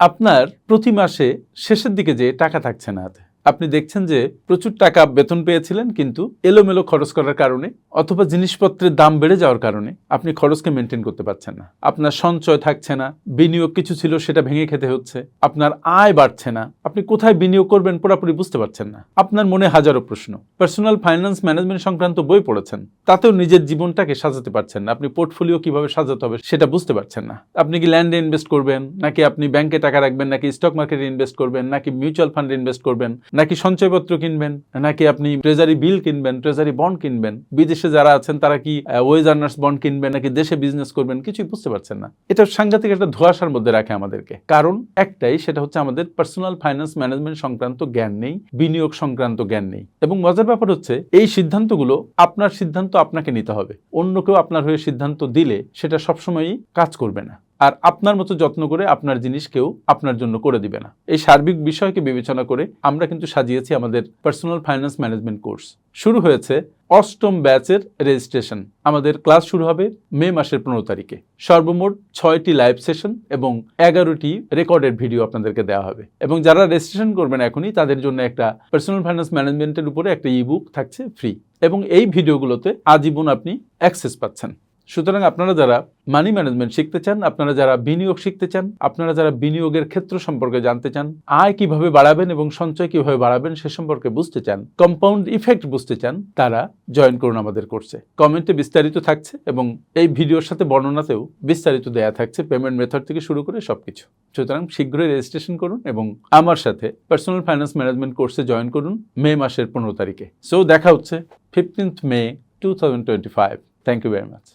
আপনার প্রতি মাসে শেষের দিকে যে টাকা থাকছে না হাতে। আপনি দেখছেন যে প্রচুর টাকা বেতন পেয়েছিলেন কিন্তু এলোমেলো খরচ করার কারণে অথবা জিনিসপত্রের দাম বেড়ে যাওয়ার কারণে আপনি খরচকে মেনটেন করতে পারছেন না। আপনার সঞ্চয় থাকছে না, বিনিয়োগ কিছু ছিল সেটা ভেঙে খেতে হচ্ছে, আপনার আয় বাড়ছে না, আপনি কোথায় বিনিয়োগ করবেন পুরোপুরি বুঝতে পারছেন না। আপনার মনে হাজারো প্রশ্ন। পার্সোনাল ফাইন্যান্স ম্যানেজমেন্ট সংক্রান্ত বই পড়েছেন, তাতেও নিজের জীবনটাকে সাজাতে পারছেন না। আপনি পোর্টফোলিও কীভাবে সাজাতে হবে সেটা বুঝতে পারছেন না। আপনি কি ল্যান্ডে ইনভেস্ট করবেন, নাকি আপনি ব্যাংকে টাকা রাখবেন, নাকি স্টক মার্কেটে ইনভেস্ট করবেন, নাকি মিউচুয়াল ফান্ডে ইনভেস্ট করবেন নাকি সঞ্চয়পত্র কিনবেন, নাকি আপনি ট্রেজারি বিল কিনবেন ট্রেজারি বন্ড কিনবেন, বিদেশে যারা আছেন তারা কি ওয়েজ আর্নার্স বন্ড কিনবেন, নাকি দেশে বিজনেস করবেন, কিছুই বুঝতে পারছেন না। এটা সাংঘাতিক একটা ধোয়াশার মধ্যে রাখে আমাদেরকে। কারণ একটাই, সেটা হচ্ছে আমাদের পার্সোনাল ফাইন্যান্স ম্যানেজমেন্ট সংক্রান্ত জ্ঞান নেই, বিনিয়োগ সংক্রান্ত জ্ঞান নেই। এবং মজার ব্যাপার হচ্ছে, এই সিদ্ধান্তগুলো আপনার সিদ্ধান্ত আপনাকে নিতে হবে। অন্য কেউ আপনার হয়ে সিদ্ধান্ত দিলে সেটা সবসময়ই কাজ করবে না। আর আপনার মতো যত্ন করে আপনার জিনিস কেউ আপনার জন্য করে দিবে না। এই সার্বিক বিষয়কে বিবেচনা করে আমরা কিন্তু সাজিয়েছি আমাদের পার্সোনাল ফাইন্যান্স ম্যানেজমেন্ট কোর্স শুরু হয়েছে অষ্টম ব্যাচের রেজিস্ট্রেশন আমাদের ক্লাস শুরু হবে মে মাসের পনেরো তারিখে। সর্বমোট ছয়টি লাইভ সেশন এবং এগারোটি রেকর্ডেড ভিডিও আপনাদেরকে দেওয়া হবে। এবং যারা রেজিস্ট্রেশন করবেন এখনই, তাদের জন্য একটা পার্সোনাল ফাইন্যান্স ম্যানেজমেন্টের উপরে একটা ইবুক থাকছে ফ্রি এবং এই ভিডিওগুলোতে আজীবন আপনি অ্যাক্সেস পাচ্ছেন। সুতরাং আপনারা যারা মানি ম্যানেজমেন্ট শিখতে চান, আপনারা যারা বিনিয়োগ শিখতে চান, আপনারা যারা বিনিয়োগের ক্ষেত্র সম্পর্কে জানতে চান, আয় কীভাবে বাড়াবেন এবং সঞ্চয় কীভাবে বাড়াবেন সে সম্পর্কে বুঝতে চান কম্পাউন্ড ইফেক্ট বুঝতে চান, তারা জয়েন করুন আমাদের কোর্সে কমেন্টে বিস্তারিত থাকছে এবং এই ভিডিওর সাথে বর্ণনাতেও বিস্তারিত দেয়া থাকছে পেমেন্ট মেথড থেকে শুরু করে সবকিছু। সুতরাং শীঘ্রই রেজিস্ট্রেশন করুন এবং আমার সাথে পার্সোনাল ফাইন্যান্স ম্যানেজমেন্ট কোর্সে জয়েন করুন মে মাসের পনেরো তারিখে। সো দেখা হচ্ছে fifteenth May two thousand twenty five thank you very much